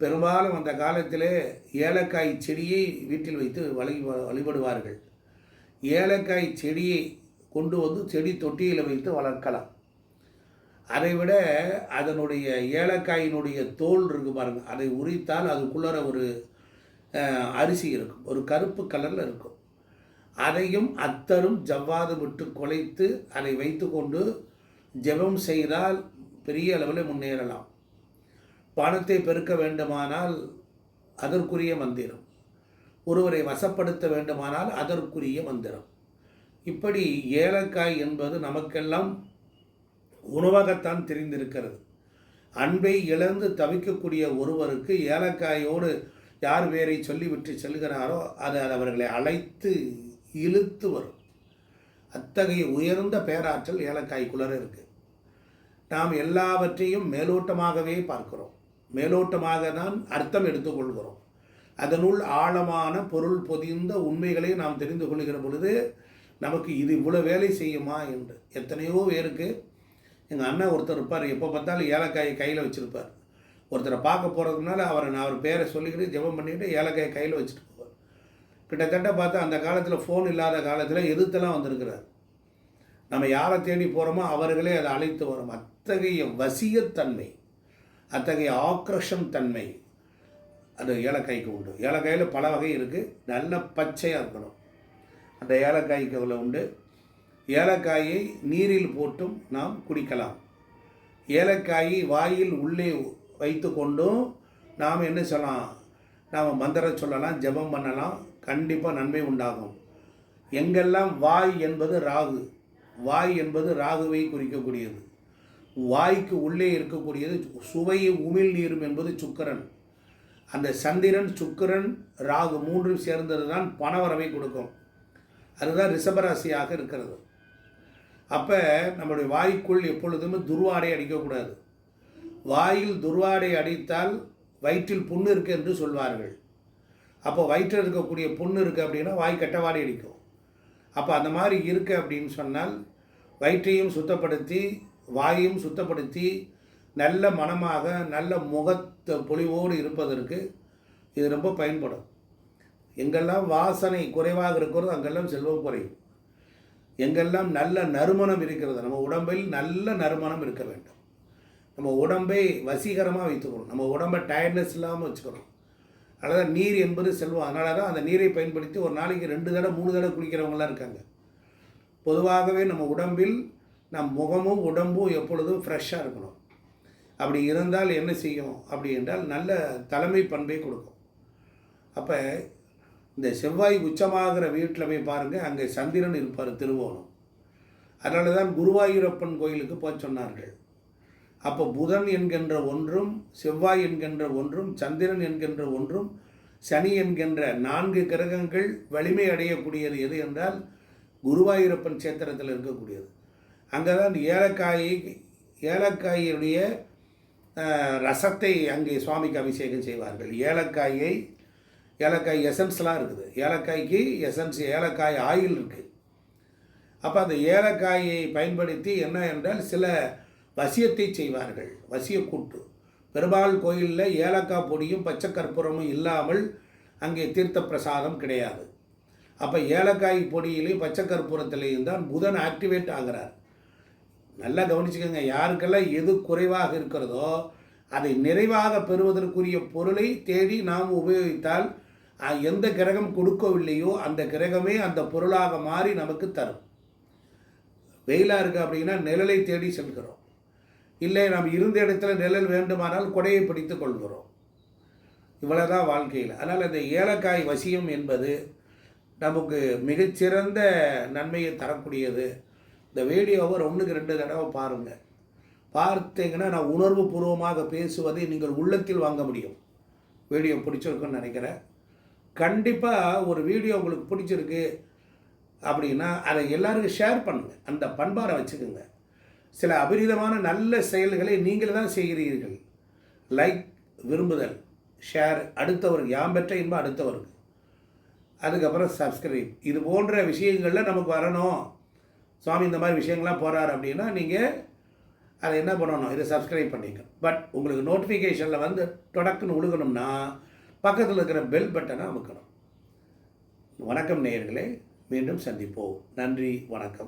பெரும்பாலும் அந்த காலத்திலே ஏலக்காய் செடியை வீட்டில் வைத்து வழி வழிபடுவார்கள். ஏலக்காய் செடியை கொண்டு வந்து செடி தொட்டியில் வைத்து வளர்க்கலாம். அதைவிட அதனுடைய ஏலக்காயினுடைய தோல் இருக்கு பாருங்க அதை உரித்தால் அதுக்குள்ளற ஒரு அரிசி இருக்கும் ஒரு கருப்பு கலரில் இருக்கும். அதையும் அத்தரும் ஜவ்வாது விட்டு குலைத்து அதை வைத்துக்கொண்டு ஜெபம் செய்தால் பெரிய அளவில் முன்னேறலாம். பணத்தை பெருக்க வேண்டுமானால் அதற்குரிய மந்திரம். ஒருவரை வசப்படுத்த வேண்டுமானால் அதற்குரிய மந்திரம். இப்படி ஏலக்காய் என்பது நமக்கெல்லாம் உணவாகத்தான் தெரிந்திருக்கிறது. அன்பை இழந்து தவிக்கக்கூடிய ஒருவருக்கு ஏலக்காயோடு யார் பேரை சொல்லிவிட்டு செல்கிறாரோ அது அவர்களை அழைத்து இழுத்து வரும். அத்தகைய உயர்ந்த பேராற்றல் ஏலக்காய்க்குள்ளர இருக்குது நாம் எல்லாவற்றையும் மேலோட்டமாகவே பார்க்கிறோம். மேலோட்டமாக தான் அர்த்தம் எடுத்துக்கொள்கிறோம். அதனுள் ஆழமான பொருள் பொதிந்த உண்மைகளை நாம் தெரிந்து கொள்கிற பொழுது நமக்கு இது இவ்வளோ வேலை செய்யுமா என்று. எத்தனையோ பேருக்கு எங்கள் அண்ணன் ஒருத்தர் இருப்பார் எப்போ பார்த்தாலும் ஏலக்காயை கையில் வச்சுருப்பார். ஒருத்தரை பார்க்க போகிறதுனால அவரை நான் அவர் பேரை சொல்லிக்கிட்டு ஜெபம் பண்ணிக்கிட்டு ஏலக்காயை கையில் வச்சுட்டு போவார். கிட்டத்தட்ட பார்த்தா அந்த காலத்தில் ஃபோன் இல்லாத காலத்தில் எதிர்த்தெல்லாம் வந்திருக்கிறார். நம்ம யாரை தேடி போகிறோமோ அவர்களே அதை அழைத்து வரும். அத்தகைய வசியத்தன்மை. அத்தகைய ஆக்ரஷம் தன்மை அந்த ஏலக்காய்க்கு உண்டு. ஏலக்காயில் பல வகை இருக்குது நல்ல பச்சையாக இருக்கணும். அந்த ஏலக்காய்க்கு அதில் உண்டு. ஏலக்காயை நீரில் போட்டும் நாம் குடிக்கலாம். ஏலக்காயை வாயில் உள்ளே வைத்து கொண்டும் நாம் என்ன சொல்லலாம்? நாம் மந்திரம் சொல்லலாம் ஜெபம் பண்ணலாம். கண்டிப்பாக நன்மை உண்டாகும். எங்கெல்லாம் வாய் என்பது ராகு வாய் என்பது ராகுவை குறிக்கக்கூடியது. வாய்க்கு உள்ளே இருக்கக்கூடியது சுவையை உமிழ் நீரும் என்பது சுக்கரன். அந்த சந்திரன் சுக்கிரன் ராகு மூன்றும் சேர்ந்தது தான் பணவரவை கொடுக்கும். அதுதான் ரிஷபராசியாக இருக்கிறது. அப்போ நம்மளுடைய வாய்க்குள் எப்பொழுதுமே துர்வாடை அடிக்கக்கூடாது. வாயில் துர்வாடை அடித்தால் வயிற்றில் புண்ணு இருக்கு என்று சொல்வார்கள். அப்போ வயிற்றில் இருக்கக்கூடிய புண்ணு இருக்குது அப்படின்னா வாய் கெட்டவாடை அடிக்கும். அப்போ அந்த மாதிரி இருக்குது அப்படின்னு சொன்னால் வயிற்றையும் சுத்தப்படுத்தி வாயையும் சுத்தப்படுத்தி நல்ல மனமாக நல்ல முகத்த பொலிவோடு இருப்பதற்கு இது ரொம்ப பயன்படும். எங்கெல்லாம் வாசனை குறைவாக இருக்கிறதோ அங்கெல்லாம் செல்வம் குறையும். எங்கெல்லாம் நல்ல நறுமணம் இருக்கிறது நம்ம உடம்பில் நல்ல நறுமணம் இருக்க வேண்டும். நம்ம உடம்பை வசீகரமாக வைத்துக்கணும். நம்ம உடம்பை டயர்ட்னஸ் இல்லாமல் வச்சுக்கணும். அதனால் நீர் என்பது செல்வம். அதனால தான் அந்த நீரை பயன்படுத்தி ஒரு நாளைக்கு ரெண்டு தடவை மூணு தடவை குளிக்கிறவங்களாம் இருக்காங்க. பொதுவாகவே நம்ம உடம்பில் நம் முகமும் உடம்பும் எப்பொழுதும் ஃப்ரெஷ்ஷாக இருக்கணும். அப்படி இருந்தால் என்ன செய்யும்? அப்படி என்றால் நல்ல தலைமை பண்பை கொடுக்கும். அப்போ இந்த செவ்வாய் உச்சமாகிற வீட்டில் போய் பாருங்கள் அங்கே சந்திரன் இருப்பார் திருவோணம். அதனால தான் குருவாயூரப்பன் கோயிலுக்கு போய் சொன்னார்கள். அப்போ புதன் என்கின்ற ஒன்றும் செவ்வாய் என்கின்ற ஒன்றும் சந்திரன் என்கின்ற ஒன்றும் சனி என்கின்ற நான்கு கிரகங்கள் வலிமை அடையக்கூடியது எது என்றால் குருவாயூரப்பன் சேத்திரத்தில் இருக்கக்கூடியது. அங்கே தான் ஏலக்காயை ஏலக்காயினுடைய ரசத்தை அங்கே சுவாமிக்கு அபிஷேகம் செய்வார்கள். ஏலக்காயை ஏலக்காய் எசன்ஸ்லாம் இருக்குது. ஏலக்காய்க்கு எசன்ஸ் ஏலக்காய் ஆயில் இருக்குது அப்போ அந்த ஏலக்காயை பயன்படுத்தி என்ன என்றால் சில வசியத்தை செய்வார்கள். வசிய கூட்டு. பெருமாள் கோயிலில் ஏலக்காய் பொடியும் பச்சை கற்பூரமும் இல்லாமல் அங்கே தீர்த்த பிரசாதம் கிடையாது. அப்போ ஏலக்காய் பொடியிலையும் பச்சை கற்பூரத்திலையும் தான் புதன் ஆக்டிவேட் ஆகிறார். நல்லா கவனிச்சுக்கோங்க யாருக்கெல்லாம் எது குறைவாக இருக்கிறதோ அதை நிறைவாக பெறுவதற்குரிய பொருளை தேடி நாம் உபயோகித்தால் எந்த கிரகம் கொடுக்கவில்லையோ அந்த கிரகமே அந்த பொருளாக மாறி நமக்கு தரும். வெயிலாக இருக்குது அப்படின்னா நிழலை தேடி செல்கிறோம். இல்லை நாம் இருந்த இடத்துல நிழல் வேண்டுமானால் கொடையை பிடித்து கொள்கிறோம். இவ்வளோதான் வாழ்க்கையில். அதனால் இந்த ஏலக்காய் வசியம் என்பது நமக்கு மிகச்சிறந்த நன்மையை தரக்கூடியது. இந்த வீடியோவை ஒன்றுக்கு ரெண்டு தடவை பாருங்கள் பார்த்தீங்கன்னா நான் உணர்வு பூர்வமாக பேசுவதை நீங்கள் உள்ளத்தில் வாங்க முடியும். வீடியோ பிடிச்சிருக்குன்னு நினைக்கிறேன். கண்டிப்பாக ஒரு வீடியோ உங்களுக்கு பிடிச்சிருக்கு அப்படின்னா அதை எல்லாருக்கும் ஷேர் பண்ணுங்கள் அந்த பண்பாரை வச்சுக்கோங்க. சில அபரிதமான நல்ல செயல்களை நீங்கள் தான் செய்கிறீர்கள். லைக் விரும்புதல் ஷேர் அடுத்தவருக்கு யாம் பெற்ற இன்பம் அடுத்தவருக்கு. அதுக்கப்புறம் சப்ஸ்கிரைப் இது போன்ற விஷயங்களில் நமக்கு வரணும். சுவாமி இந்த மாதிரி விஷயங்கள்லாம் போகிறார் அப்படின்னா நீங்கள் அதை என்ன பண்ணணும்? இதை சப்ஸ்கிரைப் பண்ணிக்க பட் உங்களுக்கு நோட்டிஃபிகேஷனில் வந்து தொடக்குன்னு உழுகணும்னா பக்கத்தில் இருக்கிற பெல் பட்டனை அமுக்கணும். வணக்கம் நேயர்களே மீண்டும் சந்திப்போம். நன்றி வணக்கம்.